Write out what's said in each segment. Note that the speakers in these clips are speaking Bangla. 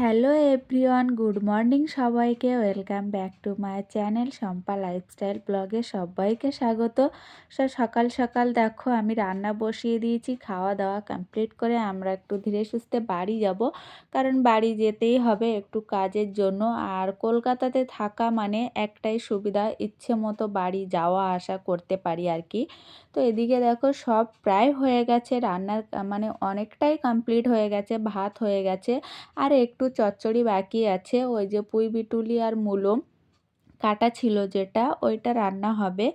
হ্যালো এভরিওয়ান, গুড মর্নিং সবাইকে। Welcome back to my channel Shampa lifestyle ব্লগে সবাইকে স্বাগত। সকাল সকাল দেখো, আমি রান্না বসিয়ে দিয়েছি, খাওয়া দাওয়া কমপ্লিট করে আমরা একটু ধীরে সুস্থে বাড়ি যাব। কারণ বাড়ি যেতেই হবে একটু কাজের জন্য। আর কলকাতাতে থাকা মানে একটাই সুবিধা, ইচ্ছে মতো বাড়ি যাওয়া, আসা করতে পারি আর কি। তো এদিকে দেখো, সব প্রায় হয়ে গেছে, রান্নার মানে অনেকটাই কমপ্লিট হয়ে গেছে, ভাত হয়ে গেছে। আর একটু চচ্চড়ি বাকি আছে ওই যে পুঁই বিটুলি আর মূলো। কাটা ছিল যেটা, ওইটা রান্না হবে।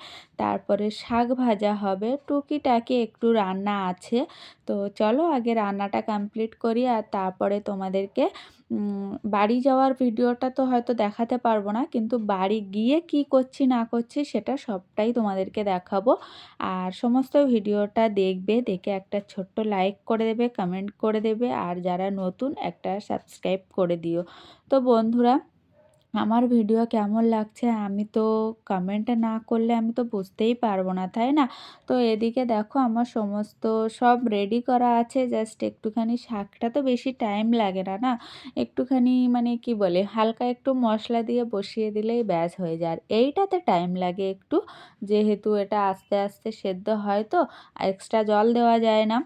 তারপরে শাক ভাজা হবে। টুকিটাকি একটু রান্না আছে। তো চলো আগে রান্নাটা কমপ্লিট করি আর তারপরে তোমাদেরকে বাড়ি যাওয়ার ভিডিওটা তো হয়তো দেখাতে পারব না, কিন্তু বাড়ি গিয়ে কি করছি না করছি সেটা সবটাই তোমাদেরকে দেখাবো। আর সমস্ত ভিডিওটা দেখবে, দেখে একটা ছোট্ট লাইক করে দেবে কমেন্ট করে দেবে। আর যারা নতুন, একটা সাবস্ক্রাইব করে দিও। তো বন্ধুরা আমার ভিডিও কেমন লাগছে? আমি তো কমেন্টে না করলে আমি তো বুঝতেই পারব না, তাই না? তো এদিকে দেখো আমার সমস্ত সব রেডি করা আছে জাস্ট একটুখানি শাকটা তো বেশি টাইম লাগে না না? একটুখানি মানে কি বলে, হালকা একটু মশলা দিয়ে বসিয়ে দিলেই ব্যাস হয়ে যায়। এইটাতে টাইম লাগে একটু, যেহেতু এটা আস্তে আস্তে সেদ্ধ হয় তো এক্সট্রা জল দেওয়া যায় না।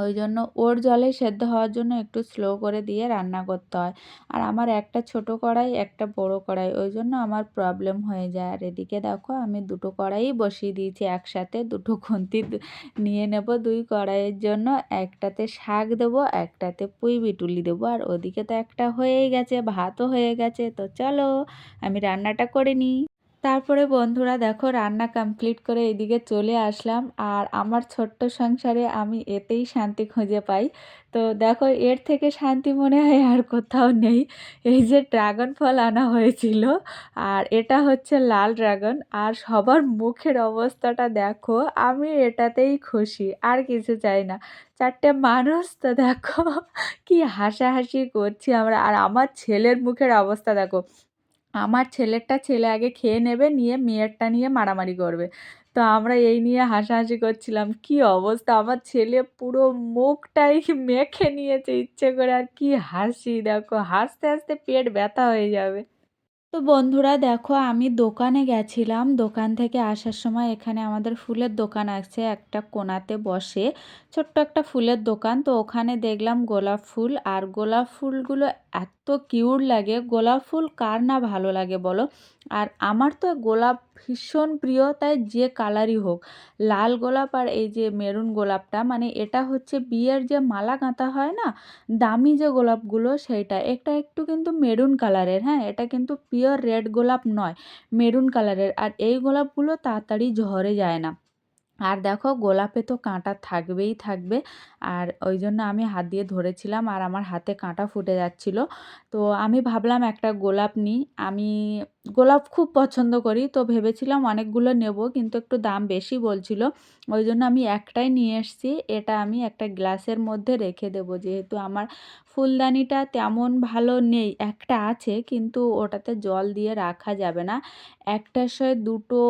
ওই জন্য ওর জলে সেদ্ধ হওয়ার জন্য একটু স্লো করে দিয়ে রান্না করতে হয়। আর আমার একটা ছোট কড়াই, একটা বড় কড়াই ওই জন্য আমার প্রবলেম হয়ে যায়। আর এদিকে দেখো, আমি দুটো কড়াই বসিয়ে দিয়েছি একসাথে। দুটো খুন্তি নিয়ে নেব দুই কড়াইয়ের জন্য। একটাতে শাক দেবো, একটাতে পুঁই বিটুলি দেবো। আর ওদিকে তো একটা হয়েই গেছে, ভাতও হয়ে গেছে। তো চলো, আমি রান্নাটা করে নিই। তারপরে বন্ধুরা দেখো রান্না কমপ্লিট করে এদিকে চলে আসলাম। আর আমার ছোট্ট সংসারে আমি এতেই শান্তি খুঁজে পাই। তো দেখো এর থেকে শান্তি মনে হয় আর কোথাও নেই। এই যে ড্রাগন ফল আনা হয়েছিল, আর এটা হচ্ছে লাল ড্রাগন আর সবার মুখের অবস্থাটা দেখো, আমি এটাতেই খুশি, আর কিছু চাই না। চারটে মানুষ তো দেখো, কি হাসাহাসি করছি আমরা। আর আমার ছেলের মুখের অবস্থা দেখো আমার ছেলেরটা ছেলে আগে খেয়ে নেবে, নিয়ে মেয়েরটা নিয়ে মারামারি করবে। তো আমরা এই নিয়ে হাসাহাসি করছিলাম, কি অবস্থা? আমার ছেলে পুরো মুখটাই মেখে নিয়েছে, ইচ্ছে করে আর কি হাসি, দেখো, হাসতে হাসতে পেট ব্যথা হয়ে যাবে। তো বন্ধুরা দেখো, আমি দোকানে গেছিলাম। দোকান থেকে আসার সময় এখানে আমাদের ফুলের দোকান আছে, একটা কোনাতে বসে। ছোট্ট একটা ফুলের দোকান, তো ওখানে দেখলাম গোলাপ ফুল। আর গোলাপ ফুলগুলো এত কিউর লাগে। গোলাপ ফুল কার না ভালো লাগে বলো? আর আমার তো গোলাপ ভীষণ প্রিয়, তাই যে কালারই হোক। লাল গোলাপ আর এই যে মেরুন গোলাপটা মানে এটা হচ্ছে বিয়ের যে মালা গাঁথা হয় না, দামি যে গোলাপগুলো সেইটা। এটা একটু কিন্তু মেরুন কালারের হ্যাঁ? এটা কিন্তু পিওর রেড গোলাপ নয়, মেরুন কালারের। আর এই গোলাপগুলো তাড়াতাড়ি ঝরে যায় না। আর দেখো গোলাপে তো কাঁটা থাকবেই থাকবে। আর ওই জন্য আমি হাত দিয়ে ধরেছিলাম আর আমার হাতে কাঁটা ফুটে যাচ্ছিল। তো আমি ভাবলাম একটা গোলাপ নিই। আমি গোলাপ খুব পছন্দ করি, তো ভেবেছিলাম অনেকগুলো নেব কিন্তু একটু দাম বেশি বলছিল। ওই জন্য আমি একটাই নিয়ে এসেছি। এটা আমি একটা গ্লাসের মধ্যে রেখে দেবো। যেহেতু আমার ফুলদানিটা তেমন ভালো নেই, একটা আছে কিন্তু ওটাতে জল দিয়ে রাখা যাবে না। একটার সঙ্গে দুটো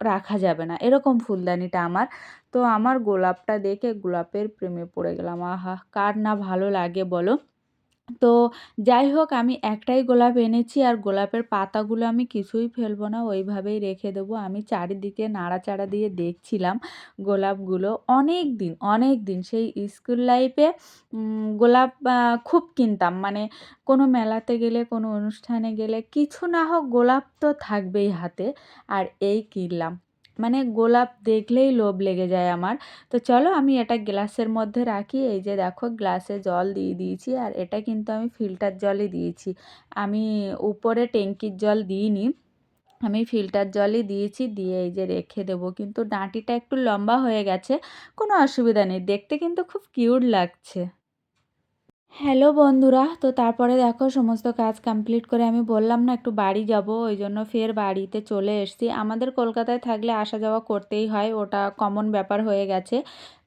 রাখা যাবে না। এরকম ফুলদানিটা আমার। তো আমার গোলাপটা দেখে গোলাপের প্রেমে পড়ে গেলাম। আহা, কার না ভালো লাগে বলো? তো যাই হোক, আমি একটাই গোলাপ এনেছি আর গোলাপের পাতাগুলো আমি কিছুই ফেলব না, ওইভাবেই রেখে দেবো। আমি চারিদিকে নাড়াচাড়া দিয়ে দেখছিলাম গোলাপগুলো অনেক দিন অনেক দিন। সেই স্কুল লাইফে গোলাপ খুব কিনতাম। মানে কোনো মেলাতে গেলে, কোনো অনুষ্ঠানে গেলে, কিছু না হোক গোলাপ তো থাকবেই হাতে, আর এই কিনলাম। মানে গোলাপ দেখলেই লোভ লেগে যায় আমার। তো চলো আমি এটা গ্লাসের মধ্যে রাখি, এই যে দেখো গ্লাসে জল দিয়ে দিয়েছি আর এটা কিন্তু আমি ফিল্টার জলই দিয়েছি। আমি উপরে ট্যাঙ্কির জল দিইনি, আমি ফিল্টার জলই দিয়েছি, দিয়ে এই যে রেখে দেবো। কিন্তু ডাঁটিটা একটু লম্বা হয়ে গেছে, কোনো অসুবিধা নেই, দেখতে কিন্তু খুব কিউট লাগছে। হ্যালো বন্ধুরা, তো তারপরে দেখো সমস্ত কাজ কমপ্লিট করে আমি বললাম না একটু বাড়ি যাব, ওই জন্য ফের বাড়িতে চলে এসছি। আমাদের কলকাতায় থাকলে আসা যাওয়া করতেই হয়, ওটা কমন ব্যাপার হয়ে গেছে।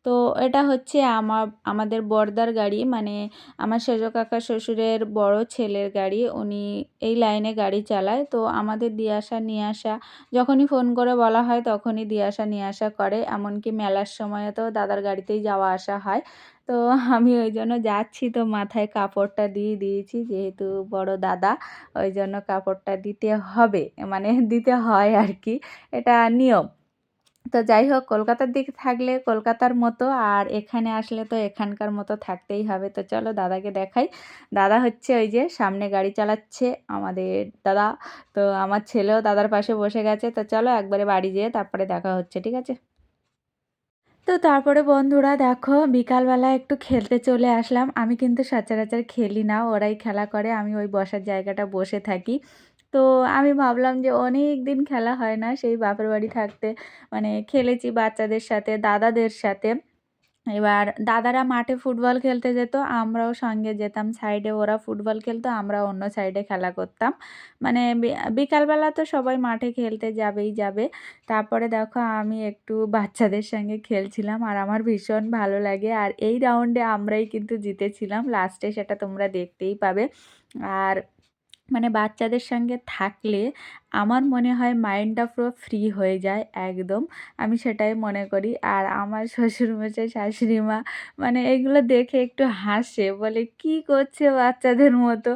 তো এটা হচ্ছে আমার আমাদের বর্দার গাড়ি। মানে আমার সেজ কাকা শ্বশুরের বড় ছেলের গাড়ি, উনি এই লাইনে গাড়ি চালায়। তো আমাদের দিয়ে আসা, নিয়ে আসা, যখনই ফোন করে বলা হয় তখনই দিয়ে আসা, নিয়ে আসা করে। এমনকি মেলার সময় তো দাদার গাড়িতেই যাওয়া আসা হয়। তো আমি ওই জন্য যাচ্ছি, তো মাথায় কাপড়টা দিয়ে দিয়েছি, যেহেতু বড় দাদা, ওই জন্য কাপড়টা দিতে হবে। মানে দিতে হয় আর কি। এটা নিয়ম। তো যাই হোক, কলকাতার দিকে থাকলে কলকাতার মতো, আর এখানে আসলে তো এখানকার মতো থাকতেই হবে। তো চলো দাদাকে দেখাই। দাদা হচ্ছে ওই যে সামনে গাড়ি চালাচ্ছে আমাদের দাদা। তো আমার ছেলেও দাদার পাশে বসে গেছে। তো চলো একবারে বাড়ি যেয়ে তারপরে দেখা হচ্ছে, ঠিক আছে? তো তারপরে বন্ধুরা দেখো, বিকালবেলা একটু খেলতে চলে আসলাম। আমি কিন্তু সচরাচর খেলি না, ওরাই খেলা করে। আমি ওই বসার জায়গাটা বসে থাকি। তো আমি ভাবলাম যে অনেক দিন খেলা হয় না সেই বাপের বাড়ি থাকতে। মানে খেলেছি বাচ্চাদের সাথে, দাদাদের সাথে। এবার দাদারা মাঠে ফুটবল খেলতে যেত, আমরাও সঙ্গে যেতাম সাইডে। ওরা ফুটবল খেলতো, আমরা অন্য সাইডে খেলা করতাম। মানে বিকালবেলা তো সবাই মাঠে খেলতে যাবেই যাবে। তারপরে দেখো আমি একটু বাচ্চাদের সঙ্গে খেলছিলাম আর আমার ভীষণ ভালো লাগে। আর এই রাউন্ডে আমরাই কিন্তু জিতেছিলাম। লাস্টে সেটা তোমরা দেখতেই পাবে। আর মানে বাচ্চাদের সঙ্গে থাকলে আমার মনে হয় মাইন্ডটা পুরো ফ্রি হয়ে যায় একদম। আমি সেটাই মনে করি। আর আমার শ্বশুরমশাই, শাশুড়ি মা মানে এগুলো দেখে একটু হাসে, বলে, কি করছে বাচ্চাদের মতো?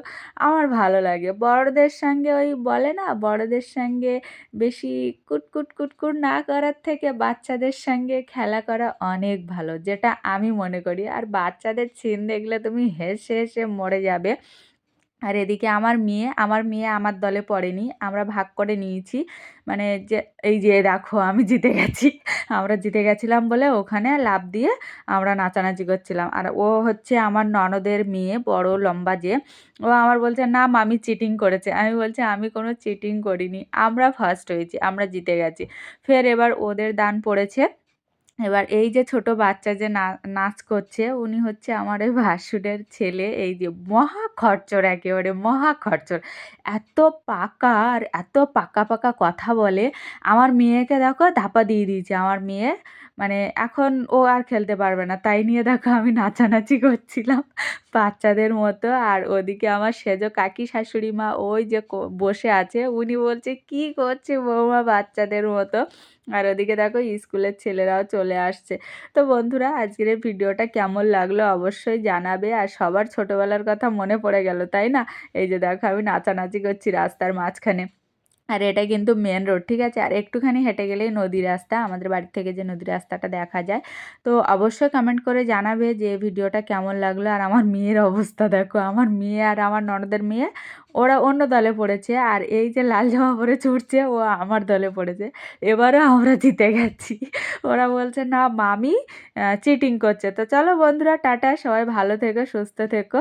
আমার ভালো লাগে। বড়দের সঙ্গে ওই বলে না, বড়দের সঙ্গে বেশি কুটকুট কুটকুট না করার থেকে বাচ্চাদের সঙ্গে খেলা করা অনেক ভালো, যেটা আমি মনে করি। আর বাচ্চাদের সিন দেখলে তুমি হেসে হেসে মরে যাবে। আর এদিকে আমার মেয়ে আমার মেয়ে আমার দলে পড়েনি, আমরা ভাগ করে নিয়েছি। মানে যে, এই যে দেখো আমি জিতে গেছি। আমরা জিতে গেছিলাম বলে ওখানে লাভ দিয়ে আমরা নাচানাচি করছিলাম। আর ও হচ্ছে আমার ননদের মেয়ে, বড় লম্বা যে। ও আমার বলছে, না মামি চিটিং করেছে। আমি বলছি, আমি কোনো চিটিং করিনি। আমরা ফার্স্ট হয়েছি, আমরা জিতে গেছি। ফের এবার ওদের দান পড়েছে। এবার এই যে ছোট বাচ্চা যে নাচ করছে, উনি হচ্ছে আমার ওই ভাসুরের ছেলে, এই যে মহা খরচর একেবারে, মহা খরচর। এত পাকা আর এত পাকা পাকা কথা বলে, আমার মেয়েকে দেখো ধাপা দিয়ে দিয়েছে। আমার মেয়ে মানে এখন ও আর খেলতে পারবে না। তাই নিয়ে দেখো আমি নাচানাচি করছিলাম বাচ্চাদের মতো। আর ওদিকে আমার সেজো কাকি শাশুড়ি মা ওই যে বসে আছে। উনি বলছে, কি করছে বৌমা বাচ্চাদের মতো? আর ওদিকে দেখো স্কুলের ছেলেরাও চলে আসছে। তো বন্ধুরা, আজকের এই ভিডিওটা কেমন লাগল অবশ্যই জানাবে। আর সবার ছোটোবেলার কথা মনে পড়ে গেল, তাই না? এই যে দেখো আমি নাচানাচি করছি রাস্তার মাঝখানে। আর এটা কিন্তু মেন রোড ঠিক আছে? আর একটুখানি হেঁটে গেলেই নদী রাস্তা, আমাদের বাড়ি থেকে যে নদী রাস্তাটা দেখা যায়। তো অবশ্যই কমেন্ট করে জানাবে যে ভিডিওটা কেমন লাগল আর আমার মেয়ের অবস্থা, দেখো। আমার মেয়ে আর আমার ননদের মেয়ে, ওরা অন্য দলে পড়েছে আর এই যে লাল জামা পরে ছুটছে ও আমার দলে পড়েছে। এবারও আমরা জিতে গেছি। ওরা বলছে, না, মামি চিটিং করছে। তো চলো বন্ধুরা, টাটা। সবাই ভালো থেকো, সুস্থ থেকো।